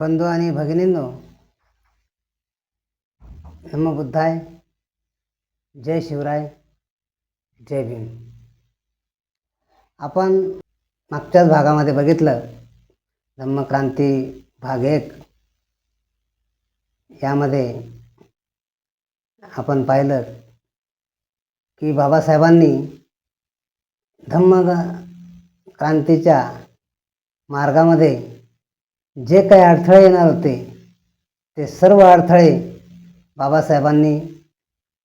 बंधू आणि भगिनींनो नम जय शिवराय जय भीम. आपण मागच्याच भागामध्ये बघितलं धम्मक्रांती भाग एक. यामध्ये आपण पाहिलं की बाबासाहेबांनी धम्म क्रांतीच्या मार्गामध्ये जे काही अडथळे येणार होते ते सर्व अडथळे बाबासाहेबांनी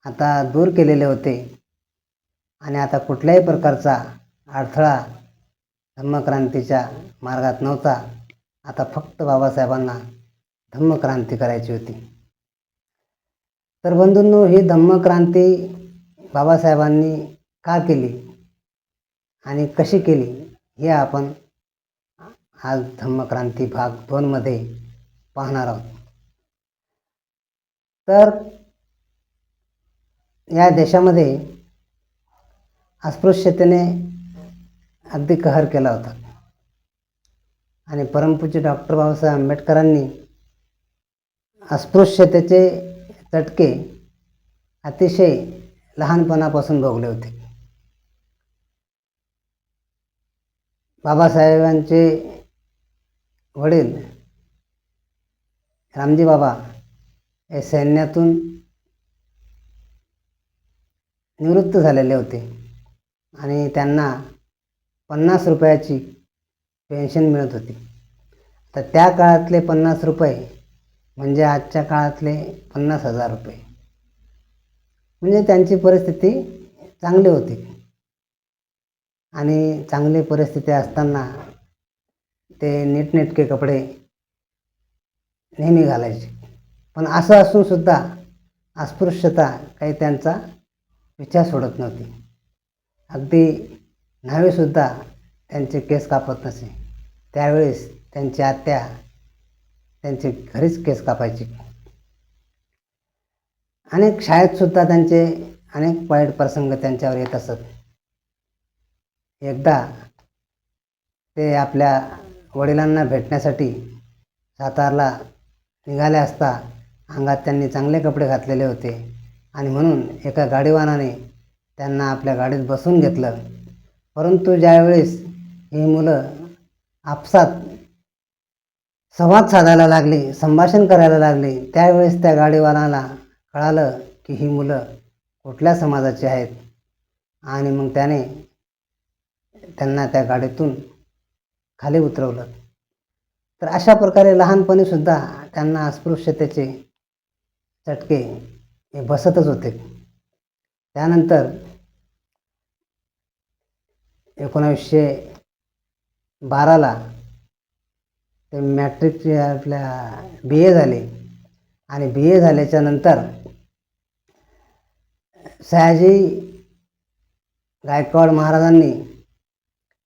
आता दूर केलेले होते. आणि आता कुठल्याही प्रकारचा अडथळा धम्मक्रांतीच्या मार्गात नव्हता. आता फक्त बाबासाहेबांना धम्मक्रांती करायची होती. तर बंधूंनो ही धम्मक्रांती बाबासाहेबांनी का केली आणि कशी केली हे आपण आज धम्मक्रांती भाग दोनमध्ये पाहणार आहोत. तर या देशामध्ये अस्पृश्यतेने अगदी कहर केला होता. आणि परमपूज्य डॉक्टर बाबासाहेब आंबेडकरांनी अस्पृश्यतेचे चटके अतिशय लहानपणापासून भोगले होते. बाबासाहेबांचे वडील रामजी बाबा हे सैन्यातून निवृत्त झालेले होते आणि त्यांना पन्नास रुपयाची पेन्शन मिळत होती. तर त्या काळातले पन्नास रुपये म्हणजे आजच्या काळातले पन्नास हजार रुपये. म्हणजे त्यांची परिस्थिती चांगली होती. आणि चांगली परिस्थिती असताना ते नीटनेटके कपडे नेहमी घालायचे. पण असं असूनसुद्धा अस्पृश्यता काही त्यांचा विचार सोडत नव्हती. अगदी न्हावेसुद्धा त्यांचे केस कापत नसे. त्यावेळेस त्यांची आत्या त्यांचे घरीच केस कापायची. अनेक शाळेतसुद्धा त्यांचे अनेक वाईट प्रसंग त्यांच्यावर येत असत. एकदा ते आपल्या वडिलांना भेटण्यासाठी सातारला निघाले असता अंगात त्यांनी चांगले कपडे घातलेले होते. आणि म्हणून एका गाडीवानाने त्यांना आपल्या गाडीत बसून घेतलं. परंतु ज्यावेळेस ही मुलं आपसात संवाद साधायला लागली संभाषण करायला लागली त्यावेळेस त्या गाडीवानाला कळालं की ही मुलं कुठल्या समाजाची आहेत. आणि मग त्याने त्यांना त्या गाडीतून खाली उतरवलं. तर अशा प्रकारे लहानपणीसुद्धा त्यांना अस्पृश्यतेचे चटके हे बसतच होते. त्यानंतर एकोणावीसशे बाराला ते मॅट्रिकचे आपल्या बी ए झाले. आणि बी ए झाल्याच्यानंतर सयाजी गायकवाड महाराजांनी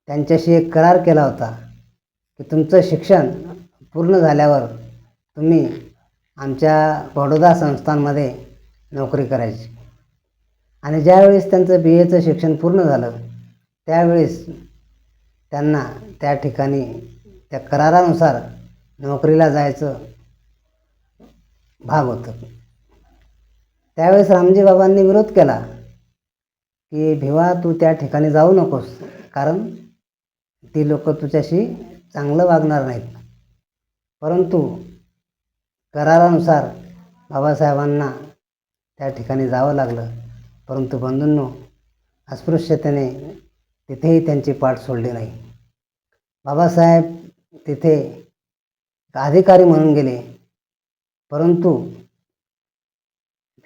त्यांच्याशी एक करार केला होता की तुमचं शिक्षण पूर्ण झाल्यावर तुम्ही आमच्या बडोदा संस्थांमध्ये नोकरी करायची. आणि ज्यावेळेस त्यांचं बी एचं शिक्षण पूर्ण झालं त्यावेळेस त्यांना त्या ठिकाणी त्या करारानुसार नोकरीला जायचं भाग होतं. त्यावेळेस रामजी बाबांनी विरोध केला की भिवा तू त्या ठिकाणी जाऊ नकोस. कारण ती लोक तुझ्याशी चांगलं वागणार नाहीत. परंतु करारानुसार बाबासाहेबांना त्या ठिकाणी जावं लागलं. परंतु बंधूंनो अस्पृश्यतेने तिथेही त्यांची पाठ सोडली नाही. बाबासाहेब तिथे अधिकारी म्हणून गेले. परंतु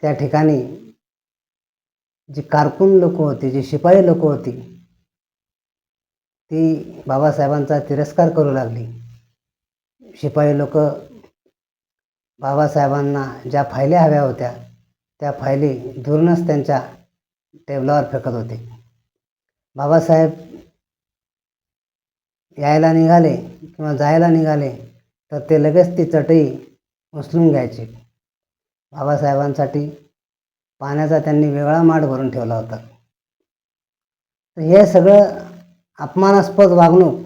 त्या ठिकाणी जी कारकून लोक होती जी शिपाई लोक होती ती बाबासाहेबांचा तिरस्कार करू लागली. शिपाई लोक बाबासाहेबांना ज्या फायल्या हव्या होत्या त्या फायली दुरूनच त्यांच्या टेबलावर फेकत होते. बाबासाहेब यायला निघाले किंवा जायला निघाले तर ते लगेच ती चटई उचलून घ्यायचे. बाबासाहेबांसाठी पाण्याचा त्यांनी वेगळा माठ भरून ठेवला होता. तर हे सगळं अपमानास्पद वागणूक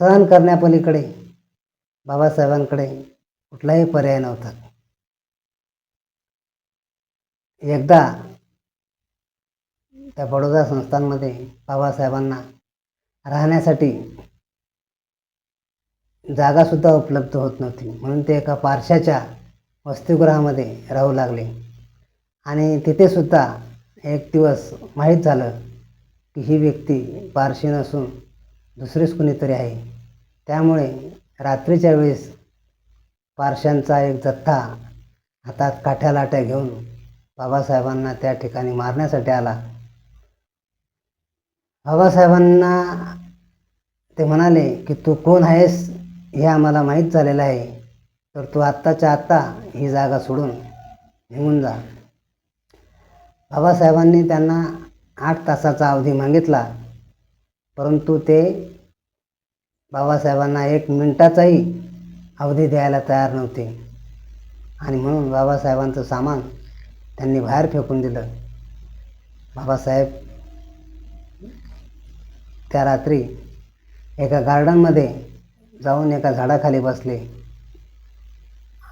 सहन करण्यापलीकडे बाबासाहेबांकडे कुठलाही पर्याय नव्हता. एकदा त्या बडोदा संस्थांमध्ये बाबासाहेबांना राहण्यासाठी जागासुद्धा उपलब्ध होत नव्हती म्हणून ते एका पारशाच्या वसतिगृहामध्ये राहू लागले. आणि तिथेसुद्धा एक दिवस माहीत झालं की ही व्यक्ती पारशी नसून दुसरीच कुणीतरी आहे. त्यामुळे रात्रीच्या वेळेस पारशांचा एक जथ्था हातात काठ्या लाट्या घेऊन बाबासाहेबांना त्या ठिकाणी मारण्यासाठी आला. बाबासाहेबांना ते म्हणाले की तू कोण आहेस हे आम्हाला माहीत झालेलं आहे. तर तू आत्ताच्या आत्ता ही जागा सोडून निघून जा. बाबासाहेबांनी त्यांना आठ तासाचा अवधी मागितला परंतु ते बाबासाहेबांना एक मिनटाचाही अवधी द्यायला तयार नव्हते. आणि म्हणून बाबासाहेबांचं सामान त्यांनी बाहेर फेकून दिलं. बाबासाहेब त्या रात्री एका गार्डनमध्ये जाऊन एका झाडाखाली बसले.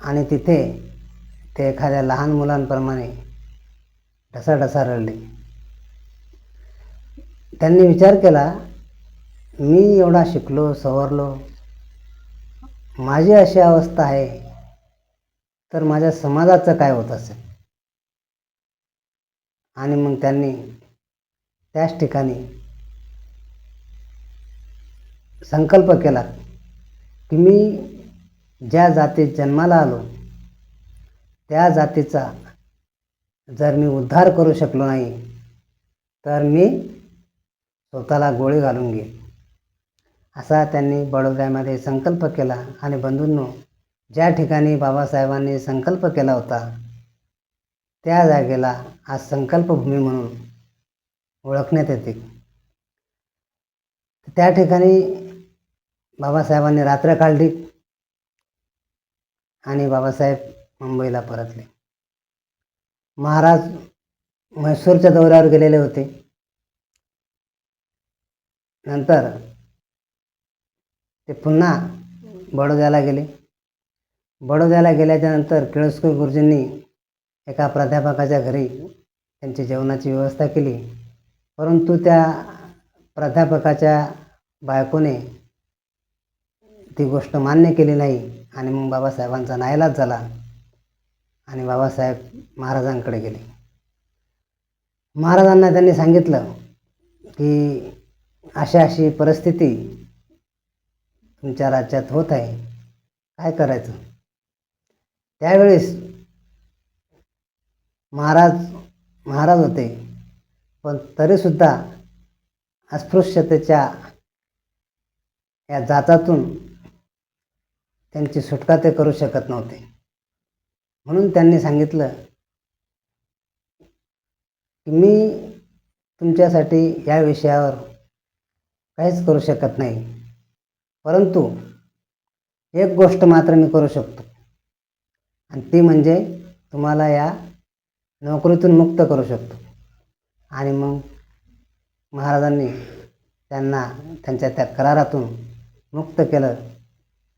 आणि तिथे ते एखाद्या लहान मुलांप्रमाणे ढसाढसा रडले. त्यांनी विचार केला मी एवढा शिकलो सवरलो. माझी अशी अवस्था आहे तर माझ्या समाजाचं काय होत असेल? आणि मग त्यांनी त्याच ठिकाणी संकल्प केला की मी ज्या जातीत जन्माला आलो त्या जातीचा जर मी उद्धार करू शकलो नाही तर मी स्वतःला गोळी घालून घे. असा त्यांनी बडोद्यामध्ये संकल्प केला आणि बंधूंनो ज्या ठिकाणी बाबासाहेबांनी संकल्प केला होता त्या जागेला आज संकल्पभूमी म्हणून ओळखण्यात येते. त्या ठिकाणी बाबासाहेबांनी रात्र काढली आणि बाबासाहेब मुंबईला परतले. महाराज म्हैसूरच्या दौऱ्यावर गेलेले होते. नंतर ते पुन्हा बडोद्याला गेले. बडोद्याला गेल्याच्यानंतर नंतर गुरुजींनी एका प्राध्यापकाच्या घरी त्यांची जेवणाची व्यवस्था केली. परंतु त्या प्राध्यापकाच्या बायकोने ती गोष्ट मान्य केली नाही आणि मग बाबासाहेबांचा नाईलाज झाला आणि बाबासाहेब महाराजांकडे गेले. महाराजांना त्यांनी सांगितलं की अशा अशी परिस्थिती तुमच्या राज्यात होत आहे. काय करायचं? त्यावेळेस महाराज महाराज होते पण तरीसुद्धा अस्पृश्यतेच्या या जातातून त्यांची सुटका ते करू शकत नव्हते. म्हणून त्यांनी सांगितलं की मी तुमच्यासाठी या विषयावर काहीच करू शकत नाही. परंतु एक गोष्ट मात्र मी करू शकतो. आणि ती म्हणजे तुम्हाला या नोकरीतून मुक्त करू शकतो. आणि मग महाराजांनी त्यांना त्यांच्या त्या करारातून मुक्त केलं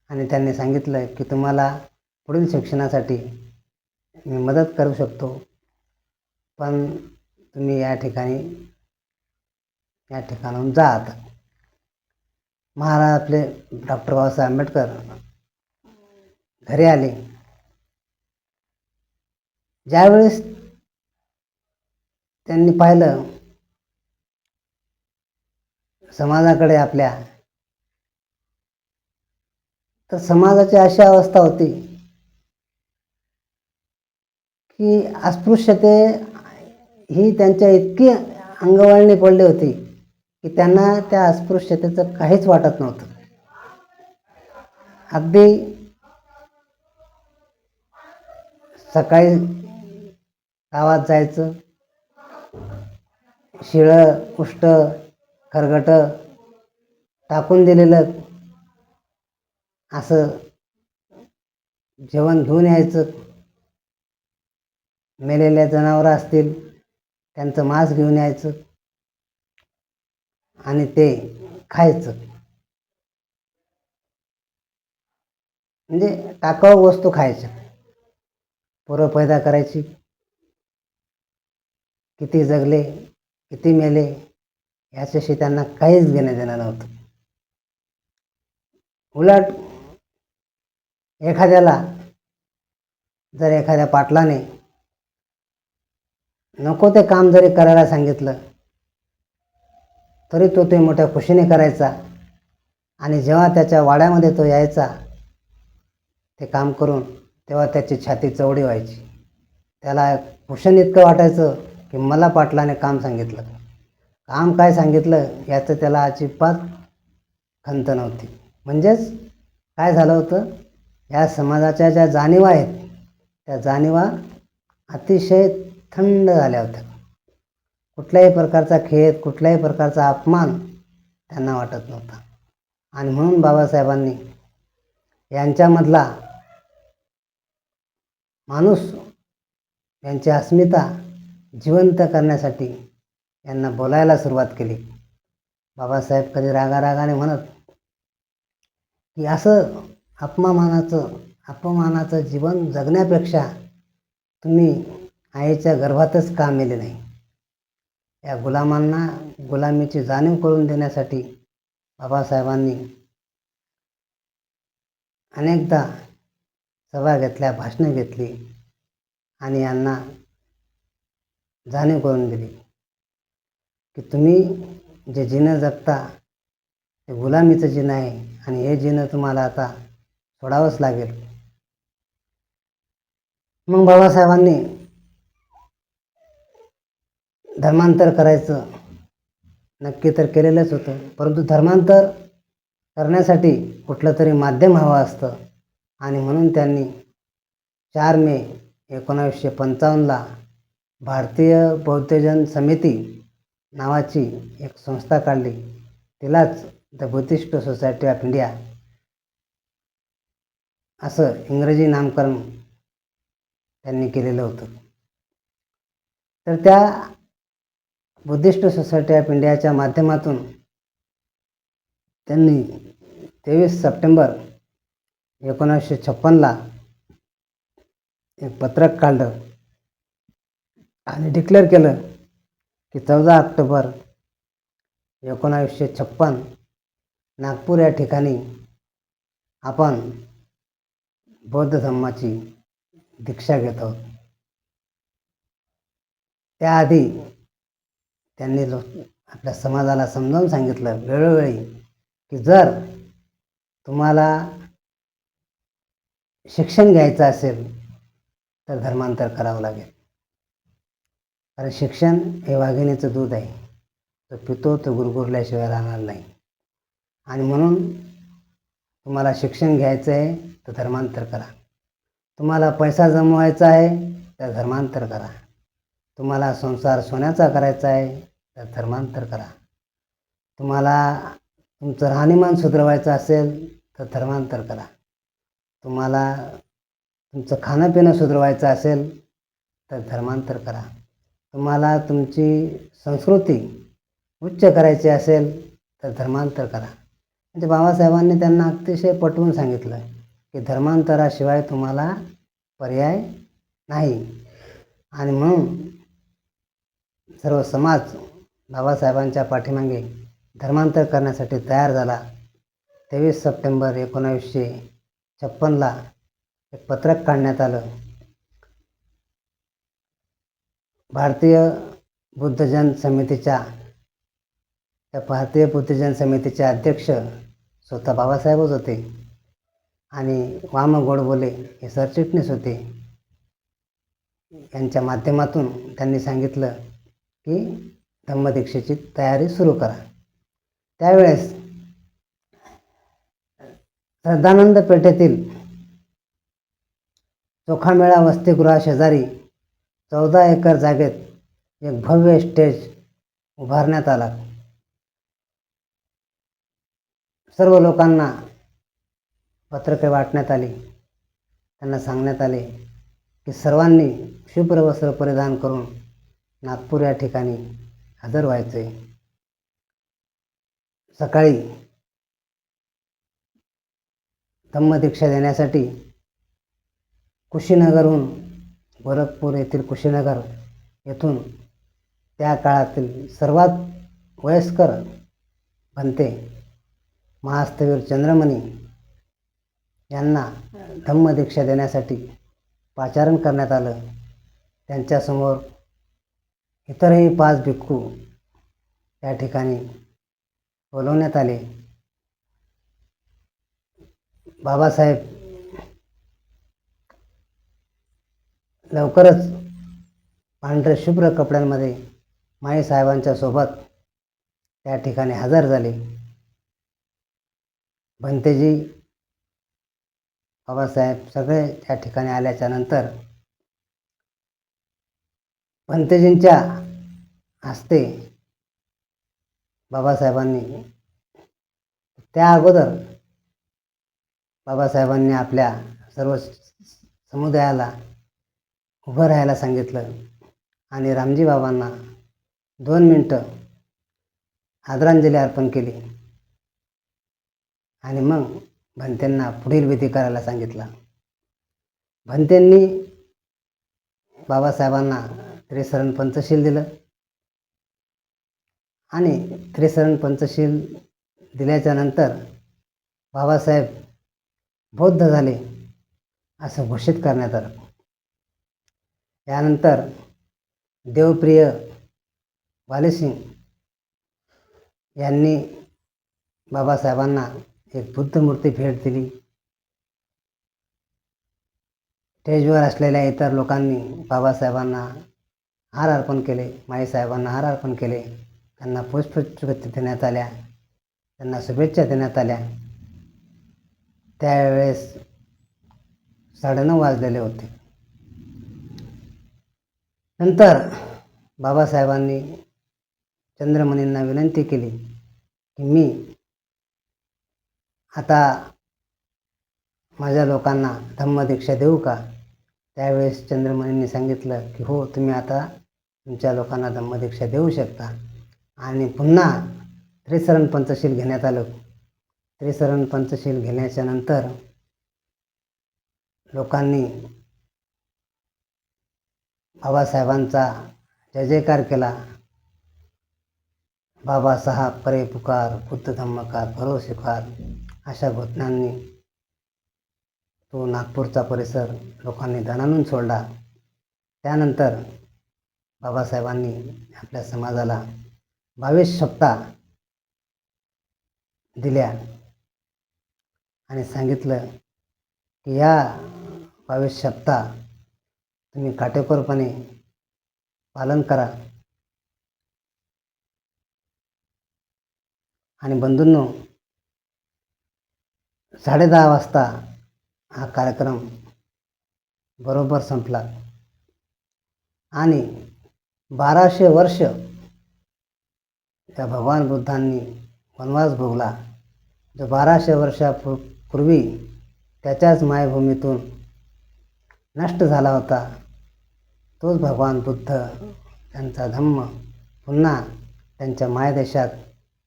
आणि त्यांनी सांगितलं की तुम्हाला पुढील शिक्षणासाठी मी मदत करू शकतो. पण तुम्ही या ठिकाणी या ठिकाणाहून जा आता महाराज आपले डॉक्टर बाबासाहेब आंबेडकर घरी आले. ज्यावेळेस त्यांनी पाहिलं समाजाकडे आपल्या तर समाजाची अशी अवस्था होती की अस्पृश्यते ही त्यांच्या इतकी अंगवळणी पडली होती. की त्यांना त्या अस्पृश्यतेचं काहीच वाटत नव्हतं. अगदी सकाळी गावात जायचं शिळं कुष्ट खरगट टाकून दिलेलं असं जेवण घेऊन यायचं. मेलेल्या जनावरं असतील त्यांचं मांस घेऊन यायचं. आणि ते खायचं. म्हणजे टाकाऊ वस्तू खायच्या. पोरं पैदा करायची. किती जगले किती मेले याच्याशी त्यांना काहीच घेणं देणं नव्हतं. उलट एखाद्याला जर एखाद्या पाटलाने नको ते काम जरी करायला सांगितलं तरी तो ते मोठ्या खुशीने करायचा. आणि जेव्हा त्याच्या वाड्यामध्ये तो यायचा ते काम करून तेव्हा त्याची छाती चवडी व्हायची. त्याला भूषण इतकं वाटायचं की मला पाटलाने काम सांगितलं. काम काय सांगितलं याचं त्याला अजिबात खंत नव्हती. म्हणजेच काय झालं होतं? या समाजाच्या ज्या जाणीवा आहेत त्या जाणीवा अतिशय थंड झाल्या होत्या. कुठल्याही प्रकारचा खेद कुठल्याही प्रकारचा अपमान त्यांना वाटत नव्हता. आणि म्हणून बाबासाहेबांनी यांच्यामधला माणूस यांची अस्मिता जिवंत करण्यासाठी यांना बोलायला सुरुवात केली. बाबासाहेब कधी रागारागाने म्हणत की असं अपमानाचं अपमानाचं जीवन जगण्यापेक्षा तुम्ही आईच्या गर्भातच का मेले नाही. या गुलामांना गुलामीची जाणीव करून देण्यासाठी बाबासाहेबांनी अनेकदा सभा घेतल्या भाषणं घेतली आणि यांना जाणीव करून दिली की तुम्ही जे जिणं जगता ते गुलामीचं जिणं आहे आणि हे जिणं तुम्हाला आता सोडावंच लागेल. मग बाबासाहेबांनी धर्मांतर करायचं नक्की तर केलेलंच होतं. परंतु धर्मांतर करण्यासाठी कुठलं तरी माध्यम हवं असतं. आणि म्हणून त्यांनी चार मे एकोणावीसशे पंचावन्नला भारतीय बौद्धजन समिती नावाची एक संस्था काढली. तिलाच the Buddhist society of India असं इंग्रजी नामकरण त्यांनी केलेलं होतं. तर त्या बुद्धिस्ट सोसायटी ऑफ इंडियाच्या माध्यमातून त्यांनी तेवीस सप्टेंबर एकोणीसशे छप्पनला एक पत्रक काढलं आणि डिक्लेअर केलं की चौदा ऑक्टोबर एकोणावीसशे छप्पन नागपूर या ठिकाणी आपण बौद्ध धर्माची दीक्षा घेत आहोत. त्याआधी त्यांनी लो आपल्या समाजाला समजावून सांगितलं वेळोवेळी की जर तुम्हाला शिक्षण घ्यायचं असेल तर धर्मांतर करावं लागेल. कारण शिक्षण हे वाघिणीचं दूध आहे. तो पितो तो गुरगुरल्याशिवाय राहणार नाही. आणि म्हणून तुम्हाला शिक्षण घ्यायचं आहे तर धर्मांतर करा. तुम्हाला पैसा जमवायचा आहे तर धर्मांतर करा. तुम्हाला संसार सोन्याचा करायचा आहे तर धर्मांतर करा. तुम्हाला तुमचं राहणीमान सुधरवायचं असेल तर धर्मांतर करा. तुम्हाला तुमचं खाणंपिणं सुधारवायचं सुधरवायचं असेल तर धर्मांतर करा. तुम्हाला तुमची संस्कृती उच्च करायची असेल तर धर्मांतर करा. म्हणजे बाबासाहेबांनी त्यांना अतिशय पटवून सांगितलं की धर्मांतराशिवाय तुम्हाला पर्याय नाही. आणि म्हणून सर्व समाज बाबासाहेबांच्या पाठीमागे धर्मांतर करण्यासाठी तयार झाला. तेवीस सप्टेंबर एकोणावीसशे छप्पनला एक पत्रक काढण्यात आलं. भारतीय बुद्धजन समितीच्या त्या भारतीय बुद्धजन समितीचे अध्यक्ष स्वतः बाबासाहेबच होते आणि वाम गोडबोले हे सरचिटणीस होते. यांच्या माध्यमातून त्यांनी सांगितलं की धम्मदीक्षेची तयारी सुरू करा. त्यावेळेस श्रद्धानंद पेठेतील चोखामेळा वसतिगृहा शेजारी चौदा एकर जागेत एक भव्य स्टेज उभारण्यात आला. सर्व लोकांना पत्रके वाटण्यात आली. त्यांना सांगण्यात आले की सर्वांनी शुभ्र वस्त्र परिधान करून नागपूर या ठिकाणी हजर व्हायचे. सकाळी धम्मदीक्षा देण्यासाठी कुशीनगरहून गोरखपूर येथील कुशीनगर येथून त्या काळातील सर्वात वयस्कर भंते महास्तवीर चंद्रमणी यांना धम्मदीक्षा देण्यासाठी पाचारण करण्यात आलं. त्यांच्यासमोर इतरही पाच भिक्खू त्या ठिकाणी बोलवण्यात आले. बाबासाहेब लवकरच पांढरे शुभ्र कपड्यांमध्ये माईसाहेबांच्या सोबत त्या ठिकाणी हजर झाले. भंतेजी बाबासाहेब सगळे त्या ठिकाणी आल्याच्यानंतर पंतजींच्या हस्ते बाबासाहेबांनी त्या अगोदर बाबासाहेबांनी आपल्या सर्व समुदायाला उभं राहायला सांगितलं आणि रामजी बाबांना दोन मिनटं आदरांजली अर्पण केली. आणि मग भंतेंना पुढील विधी करायला सांगितला. भंतेंनी बाबासाहेबांना त्रिसरण पंचशील दिलं. आणि त्रिसरण पंचशील दिल्याच्या नंतर बाबासाहेब बौद्ध झाले असं घोषित करण्यात आलं. यानंतर देवप्रिय वालेसिंग यांनी बाबासाहेबांना एक बुद्ध मूर्ती भेट दिली. स्टेजवर असलेल्या इतर लोकांनी बाबासाहेबांना हार अर्पण केले. माईसाहेबांना हार अर्पण केले. त्यांना पुष्पचुकती देण्यात आल्या. त्यांना शुभेच्छा देण्यात आल्या. त्यावेळेस साडेनऊ वाजलेले होते. नंतर बाबासाहेबांनी चंद्रमणींना विनंती केली की मी आता माझ्या लोकांना धम्मदीक्षा देऊ का? त्यावेळेस चंद्रमणींनी सांगितलं की हो तुम्ही आता तुमच्या लोकांना धम्मदीक्षा देऊ शकता. आणि पुन्हा त्रिसरण पंचशील घेण्यात आलं. त्रिसरण पंचशील घेण्याच्या नंतर लोकांनी बाबासाहेबांचा जय जयकार केला. बाबासाहेब परे पुकार बुद्ध धम्मकार भरो स्वीकार अशा घोषणांनी तो नागपूरचा परिसर लोकांनी दणानून सोडला. त्यानंतर बाबासाहेबांनी आपल्या समाजाला बावीस सप्ता दिल्या आणि सांगितलं की या बावीस सप्ता तुम्ही काटेकोरपणे पालन करा. आणि बंधूंनो साडेदहा वाजता हा कार्यक्रम बरोबर संपला. आणि बाराशे वर्ष त्या भगवान बुद्धांनी वनवास भोगला. जो बाराशे वर्षापू पूर्वी त्याच्याच मायभूमीतून नष्ट झाला होता तोच भगवान बुद्ध त्यांचा धम्म पुन्हा त्यांच्या मायदेशात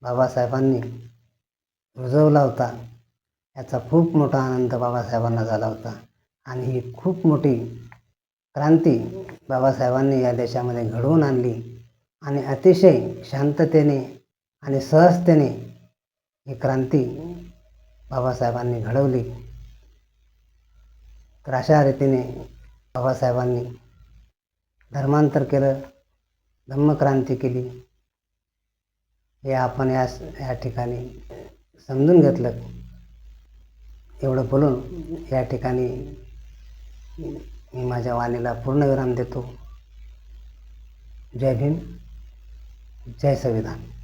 बाबासाहेबांनी रुजवला होता. याचा खूप मोठा आनंद बाबासाहेबांना झाला होता. आणि ही खूप मोठी क्रांती बाबासाहेबांनी या देशामध्ये घडवून आणली आणि अतिशय शांततेने आणि सहजतेने ही क्रांती बाबासाहेबांनी घडवली. तर अशा रीतीने बाबासाहेबांनी धर्मांतर केलं धम्मक्रांती केली. हे आपण या या ठिकाणी समजून घेतलं. एवढं बोलून या ठिकाणी मी माझ्या वाणीला पूर्णविराम देतो. जय भीम. जय संविधान.